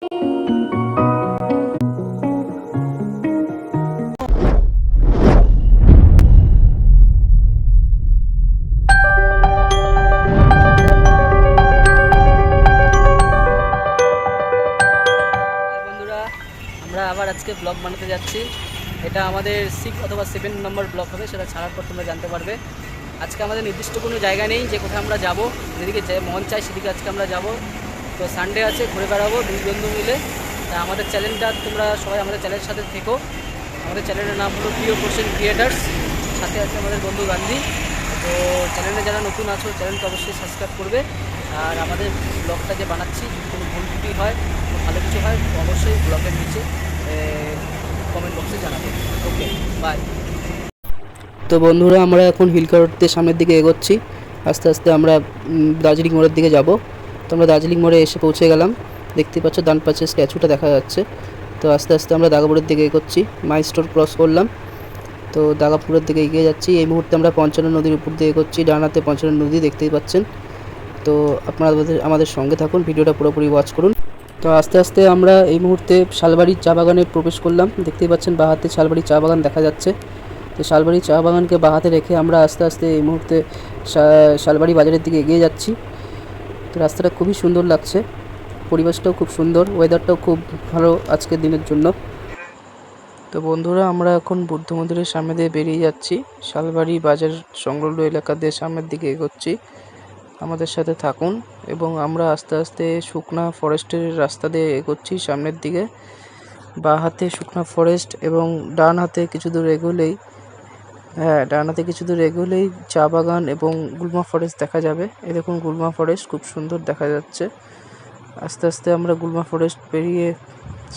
আমরা আবার আজকে ব্লগ বানাতে যাচ্ছি। এটা আমাদের সিক্স অথবা সেভেন নম্বর ব্লগ হবে, সেটা ছাড়ার পর তোমরা জানতে পারবে। আজকে আমাদের নির্দিষ্ট কোনো জায়গা নেই, যে কোথায় আমরা যাব। যেদিকে মন চাই সেদিকে আজকে আমরা যাব। তো সানডে আছে, ঘুরে বেড়াবো, দুই বন্ধু মিলে। তা আমাদের চ্যানেলটা তোমরা সবাই আমাদের চ্যানেলের সাথে থেকো। আমাদের চ্যানেলের নাম হলো প্রিয় কোশ্চেন ক্রিয়েটার্স সাথে আছে আমাদের বন্ধু গান্ধী। তো চ্যানেলে যারা নতুন আছো চ্যানেলকে অবশ্যই সাবস্ক্রাইব করবে। আর আমাদের ব্লগটা যে বানাচ্ছি যদি কোনো ভুল ত্রুটি হয় ভালো কিছু হয়, অবশ্যই ব্লগের নিচে কমেন্ট বক্সে জানাবে। ওকে বাই তো বন্ধুরা, আমরা এখন হিলকারতে সামনের দিকে এগোচ্ছি। আস্তে আস্তে আমরা দার্জিলিং মোড়ের দিকে যাব। তো আমরা দার্জিলিং মোড়ে এসে পৌঁছে গেলাম। দেখতে পাচ্ছ, ডান পাশে স্ট্যাচুটা দেখা যাচ্ছে। তো আস্তে আস্তে আমরা দাগাপুরের দিকে এগোচ্ছি, মাই স্টোর ক্রস করলাম। তো দাগাপুরের দিকে এগিয়ে যাচ্ছি। এই মুহূর্তে আমরা পঞ্চান্ন নদীর উপর দিয়ে এগোচ্ছি ডানাতে পঞ্চান্ন নদী দেখতেই পাচ্ছেন। তো আপনারা আমাদের সঙ্গে থাকুন, ভিডিওটা পুরোপুরি ওয়াচ করুন। তো আস্তে আস্তে আমরা এই মুহূর্তে শালবাড়ির চা বাগানে প্রবেশ করলাম। দেখতেই পাচ্ছেন বাহাতে শালবাড়ি চা বাগান দেখা যাচ্ছে। তো শালবাড়ি চা বাগানকে বাহাতে রেখে আমরা আস্তে আস্তে এই মুহূর্তে শালবাড়ি বাজারের দিকে এগিয়ে যাচ্ছি। তো রাস্তাটা খুবই সুন্দর লাগছে। পরিবেশটাও খুব সুন্দর ওয়েদারটাও খুব ভালো আজকের দিনের জন্য। তো বন্ধুরা, আমরা এখন বুদ্ধ মন্দিরের সামনে দিয়ে বেরিয়ে যাচ্ছি। শালবাড়ি বাজার সংলগ্ন এলাকা দিয়ে সামনের দিকে এগোচ্ছি। আমাদের সাথে থাকুন এবং আমরা আস্তে আস্তে শুকনা ফরেস্টের রাস্তা দিয়ে এগোচ্ছি সামনের দিকে। বা হাতে শুকনা ফরেস্ট এবং ডান হাতে কিছু দূর এগোলেই হ্যাঁ ডান হাতে কিছু দূর এগোলেই চা বাগান এবং গুলমা ফরেস্ট দেখা যাবে। এই দেখুন গুলমা ফরেস্ট খুব সুন্দর দেখা যাচ্ছে। আস্তে আস্তে আমরা গুলমা ফরেস্ট পেরিয়ে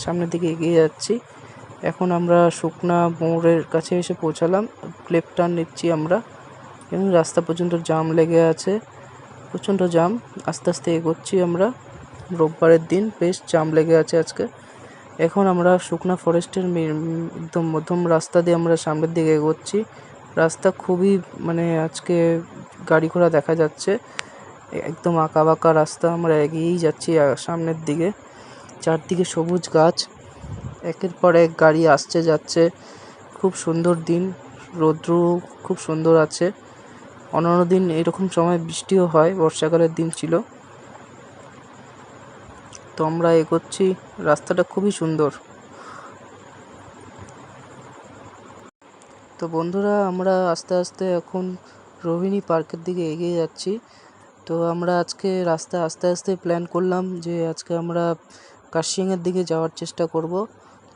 সামনের দিকে এগিয়ে যাচ্ছি। এখন আমরা শুকনা মোড়ের কাছে এসে পৌঁছালাম। লেফট টার্ন নিচ্ছি আমরা। এবং রাস্তা পর্যন্ত জাম লেগে আছে। প্রচণ্ড জাম আস্তে আস্তে এগোচ্ছি আমরা। রোববারের দিন বেশ জাম লেগে আছে আজকে। এখন আমরা শুকনা ফরেস্টের একদম মধ্যম রাস্তা দিয়ে আমরা সামনের দিকে এগোচ্ছি। রাস্তা খুবই মানে আজকে গাড়ি ঘোড়া দেখা যাচ্ছে। একদম আঁকা বাঁকা রাস্তা, আমরা এগিয়েই যাচ্ছি সামনের দিকে। চারদিকে সবুজ গাছ, একের পর এক গাড়ি আসছে যাচ্ছে। খুব সুন্দর দিন রৌদ্র খুব সুন্দর আছে। অন্যান্য দিন এরকম সময় বৃষ্টিও হয়, বর্ষাকালের দিন ছিল। তো আমরা এগোচ্ছি, রাস্তাটা খুবই সুন্দর। তো বন্ধুরা, আমরা আস্তে আস্তে এখন রোহিণী পার্কের দিকে এগিয়ে যাচ্ছি। তো আমরা আজকে রাস্তা আস্তে আস্তে প্ল্যান করলাম যে আজকে আমরা কার্শিয়াংয়ের দিকে যাওয়ার চেষ্টা করব।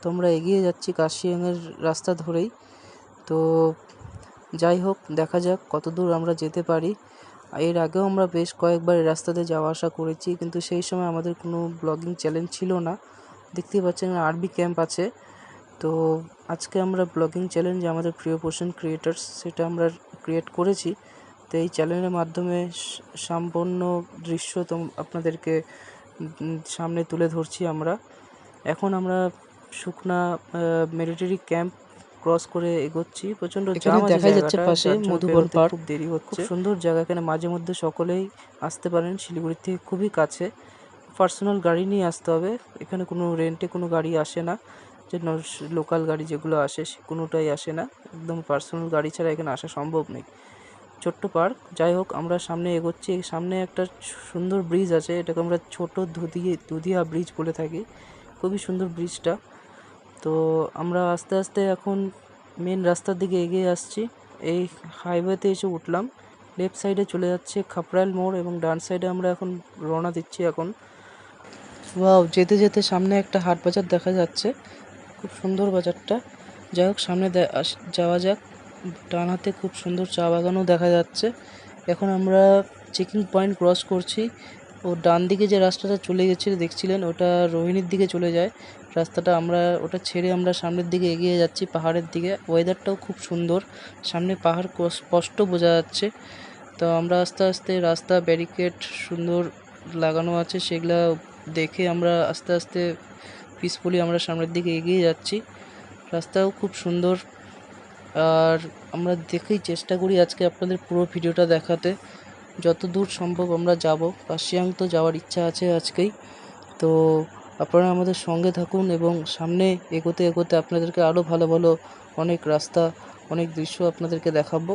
তো আমরা এগিয়ে যাচ্ছি কার্শিয়াংয়ের রাস্তা ধরেই। তো যাই হোক, দেখা যাক কত দূর আমরা যেতে পারি। এর আগেও আমরা বেশ কয়েকবার এই রাস্তাতে যাওয়া আসা করেছি, কিন্তু সেই সময় আমাদের কোনো ব্লগিং চ্যালেঞ্জ ছিল না। দেখতেই পাচ্ছেন আরবি ক্যাম্প আছে। তো আজকে আমরা ব্লগিং চ্যালেঞ্জ আমাদের প্রিয় পোষণ ক্রিয়েটার্স সেটা আমরা ক্রিয়েট করেছি। তো এই চ্যানেলের মাধ্যমে স- সম্পূর্ণ দৃশ্য তো আপনাদেরকে সামনে তুলে ধরছি আমরা। এখন আমরা শুকনা মিলিটারি ক্যাম্প ক্রস করে এগোচ্ছি। প্রচণ্ড জাম দেখা যাচ্ছে পাশে মধুবন পার্ক। খুব দেরি হচ্ছে। খুব সুন্দর জায়গা এখানে। মাঝে মধ্যে সকলেই আসতে পারেন শিলিগুড়ি থেকে খুবই কাছে। পার্সোনাল গাড়ি নিয়ে আসতে হবে। এখানে কোনো রেন্টে কোনো গাড়ি আসে না। যে লোকাল গাড়ি যেগুলো আসে সে, কোনোটাই আসে না। একদম পার্সোনাল গাড়ি ছাড়া এখানে আসা সম্ভব নেই। ছোট্ট পার্ক যাই হোক, আমরা সামনে এগোচ্ছি। সামনে একটা সুন্দর ব্রিজ আছে, এটাকে আমরা ছোট দুধিয়ে দুধিয়া ব্রিজ বলে থাকি। খুবই সুন্দর ব্রিজটা তো আমরা আস্তে আস্তে এখন মেন রাস্তার দিকে এগিয়ে আসছি। এই হাইওয়েতে এসে উঠলাম। লেফট সাইডে চলে যাচ্ছে খাপড়াইল মোড় এবং ডান সাইডে আমরা এখন রওনা দিচ্ছি এখন। ওয়াও যেতে যেতে সামনে একটা হাট বাজার দেখা যাচ্ছে। খুব সুন্দর বাজারটা। যাই হোক, সামনে যাওয়া যাক। ডান হাতে খুব সুন্দর চা বাগানও দেখা যাচ্ছে। এখন আমরা চেকিং পয়েন্ট ক্রস করছি। ও ডান দিকে যে রাস্তাটা চলে গেছিল, দেখছিলেন? ওটা রোহিণীর দিকে চলে যায়। রাস্তাটা আমরা, ওটা ছেড়ে আমরা সামনের দিকে এগিয়ে যাচ্ছি পাহাড়ের দিকে। ওয়েদারটাও খুব সুন্দর। সামনে পাহাড় স্পষ্ট বোঝা যাচ্ছে। তো আমরা আস্তে আস্তে রাস্তা ব্যারিকেড সুন্দর লাগানো আছে। সেগুলা দেখে আমরা আস্তে আস্তে পিসফুলি আমরা সামনের দিকে এগিয়ে যাচ্ছি। রাস্তাও খুব সুন্দর। আর আমরা দেখেই চেষ্টা করি আজকে আপনাদের পুরো ভিডিওটা দেখাতে। যত দূর সম্ভব আমরা যাব। কাশিয়াং তো যাওয়ার ইচ্ছা আছে আজকেই। তো আপনারা আমাদের সঙ্গে থাকুন এবং সামনে এগোতে এগোতে আপনাদেরকে আরও ভালো ভালো অনেক রাস্তা, অনেক দৃশ্য আপনাদেরকে দেখাবো।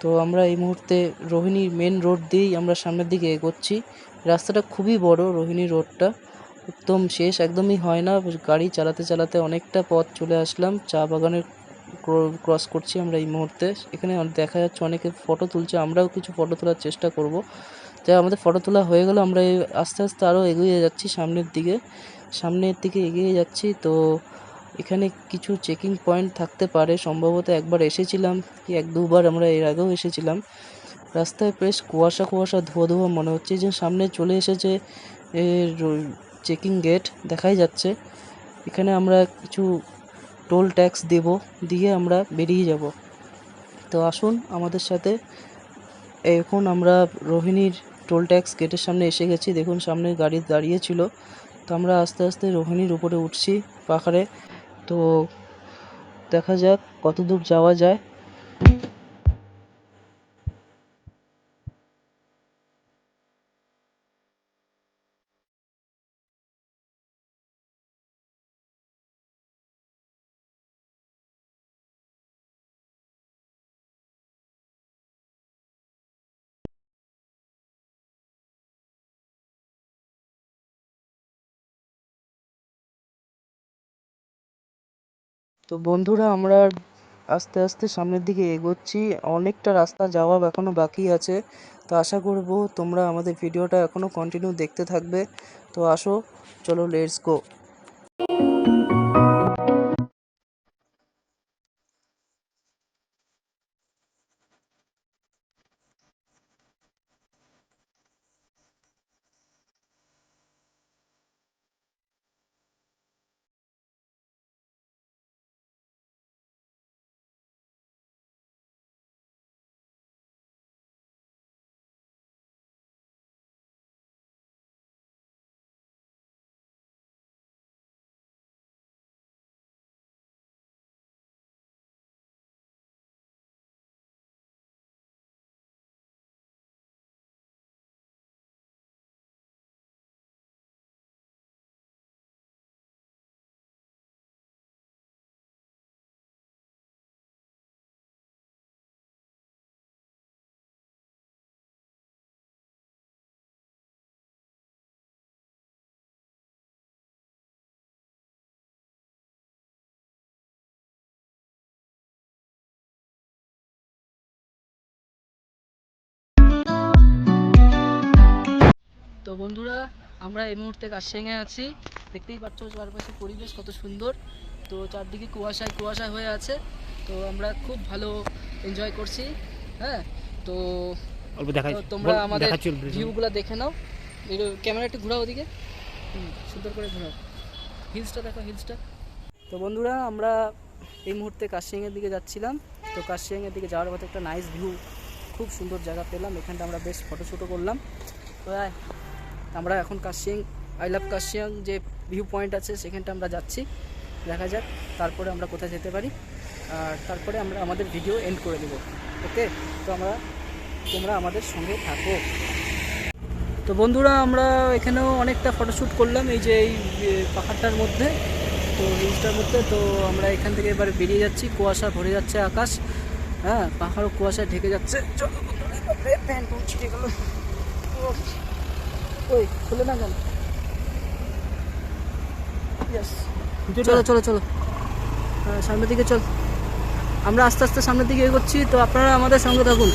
তো আমরা এই মুহূর্তে রোহিণী মেন রোড দিয়েই আমরা সামনের দিকে এগোচ্ছি। রাস্তাটা খুবই বড় রোহিণী রোডটা একদম শেষ, একদমই হয় না। গাড়ি চালাতে চালাতে অনেকটা পথ চলে আসলাম। চা বাগানের ক্রস করছি আমরা এই মুহূর্তে। এখানে দেখা যাচ্ছে অনেকে ফটো তুলছে, আমরাও কিছু ফটো তোলার চেষ্টা করব। যাই আমাদের ফটো তোলা হয়ে গেল। আমরা আস্তে আস্তে আরও এগিয়ে যাচ্ছি সামনের দিকে। সামনের দিকে এগিয়ে যাচ্ছি। তো এখানে কিছু চেকিং পয়েন্ট থাকতে পারে। সম্ভবত একবার এসেছিলাম। কি এক, দুবার আমরা এর আগেও এসেছিলাম। রাস্তায় বেশ কুয়াশা কুয়াশা, ধোয়া ধোয়া মনে হচ্ছে যে সামনে চলে এসেছে চেকিং গেট দেখাই যাচ্ছে। এখানে আমরা কিছু টোল ট্যাক্স দেব, দিয়ে আমরা বেরিয়ে যাব। তো আসুন আমাদের সাথে। এখন আমরা রোহিণীর টোল ট্যাক্স গেটের সামনে এসে গেছি। দেখুন সামনে গাড়ি দাঁড়িয়ে ছিল। তো আমরা আস্তে আস্তে রোহিণীর উপরে উঠছি পাহাড়ে। তো দেখা যাক কত দূর যাওয়া যায়। তো বন্ধুরা, আমরা আস্তে আস্তে সামনের দিকে এগোচ্ছি। অনেকটা রাস্তা যাওয়া এখনও বাকি আছে। তো আশা করব তোমরা আমাদের ভিডিওটা এখনও কন্টিনিউ দেখতে থাকবে। তো আসো, চলো লেটস গো তো বন্ধুরা আমরা এই মুহূর্তে কাশিয়াঙে আছি। দেখতেই পাচ্ছ চারপাশে পরিবেশ কত সুন্দর। তো চারদিকে কুয়াশায় কুয়াশা হয়ে আছে। তো আমরা খুব ভালো এনজয় করছি হ্যাঁ? তো তোমরা আমাদের ভিউগুলো দেখে নাও। ক্যামেরা একটু ঘোরাও ওদিকে। হুম, সুন্দর করে ঘোরাও। হিলসটা দেখো হিলসটা তো বন্ধুরা আমরা এই মুহূর্তে কাশিয়াঙের দিকে যাচ্ছিলাম। তো কাশিয়াঙের দিকে যাওয়ার পথে একটা নাইস ভিউ খুব সুন্দর জায়গা পেলাম। এখানটা আমরা বেশ ফটো শুটও করলাম। তো আমরা এখন কাশিয়াং আই লাভ কাশিয়াং যে ভিউ পয়েন্ট আছে সেখানটা আমরা যাচ্ছি। দেখা যাক তারপরে আমরা কোথায় যেতে পারি। আর তারপরে আমরা আমাদের ভিডিও এন্ড করে দেবো। ওকে তো আমরা তোমরা আমাদের সঙ্গে থাকো। তো বন্ধুরা আমরা এখানেও অনেকটা ফটোশ্যুট করলাম এই যে এই পাহাড়টার মধ্যে তো হিলসটার মধ্যে। তো আমরা এখান থেকে এবার বেরিয়ে যাচ্ছি। কুয়াশা ভরে যাচ্ছে আকাশ। হ্যাঁ পাহাড়ও কুয়াশায় ঢেকে যাচ্ছে। চলো বন্ধুরা, প্যান্ট ছিটে গেল। ওই, খুলে না কেন. চলো চলো চলো। হ্যাঁ সামনের দিকে চল। আমরা আস্তে আস্তে সামনের দিকে এগোচ্ছি, তো আপনারা আমাদের সঙ্গে থাকুন।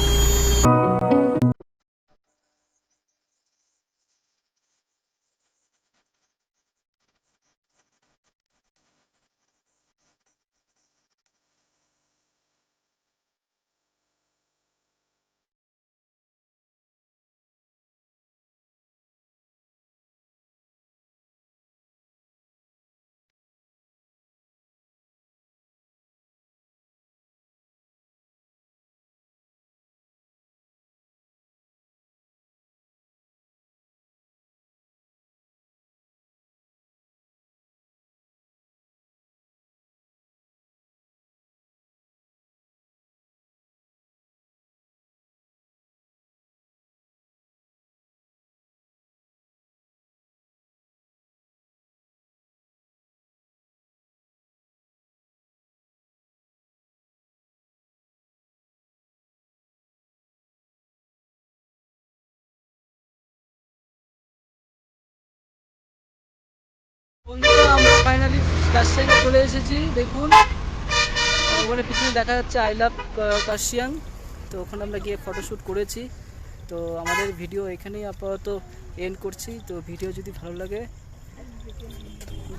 আমরা ফাইনালি কাশিয়াংয়ে চলে এসেছি, দেখুন। ওখানে পিছনে দেখা যাচ্ছে আই লাভ কাশিয়াং তো ওখানে আমরা গিয়ে ফটোশ্যুট করেছি। তো আমাদের ভিডিও এখানেই আপাতত এন্ড করছি। তো ভিডিও যদি ভালো লাগে,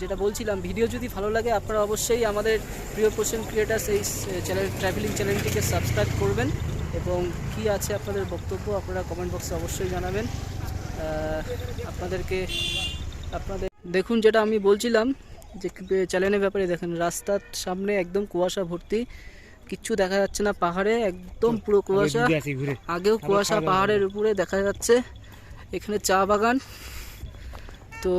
যেটা বলছিলাম ভিডিও যদি ভালো লাগে, আপনারা অবশ্যই আমাদের প্রিয় পোষণ ক্রিয়েটার্স এই চ্যানেল ট্রাভেলিং চ্যানেলটিকে সাবস্ক্রাইব করবেন। এবং কি আছে আপনাদের বক্তব্য, আপনারা কমেন্ট বক্সে অবশ্যই জানাবেন। আপনাদেরকে, আপনাদের দেখুন যেটা আমি বলছিলাম যে চ্যানেলের ব্যাপারে দেখেন রাস্তার সামনে একদম কুয়াশা ভর্তি কিচ্ছু দেখা যাচ্ছে না পাহাড়ে একদম পুরো কুয়াশা। আগেও কুয়াশা পাহাড়ের উপরে দেখা যাচ্ছে এখানে চা বাগান। তো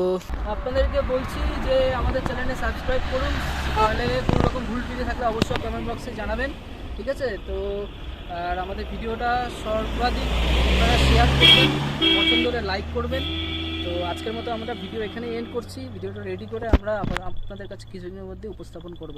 আপনাদেরকে বলছি যে আমাদের চ্যানেলে সাবস্ক্রাইব করুন তাহলে কোনো রকম ভুল ত্রুটি থাকলে অবশ্যই কমেন্ট বক্সে জানাবেন ঠিক আছে? তো আর আমাদের ভিডিওটা সর্বাধিক আপনারা শেয়ার করবেন পছন্দ হলে লাইক করবেন। তো আজকের মতো আমরা ভিডিও এখানে এন্ড করছি। ভিডিওটা রেডি করে আমরা আপনাদের কাছে কিছুদিনের মধ্যে উপস্থাপন করব।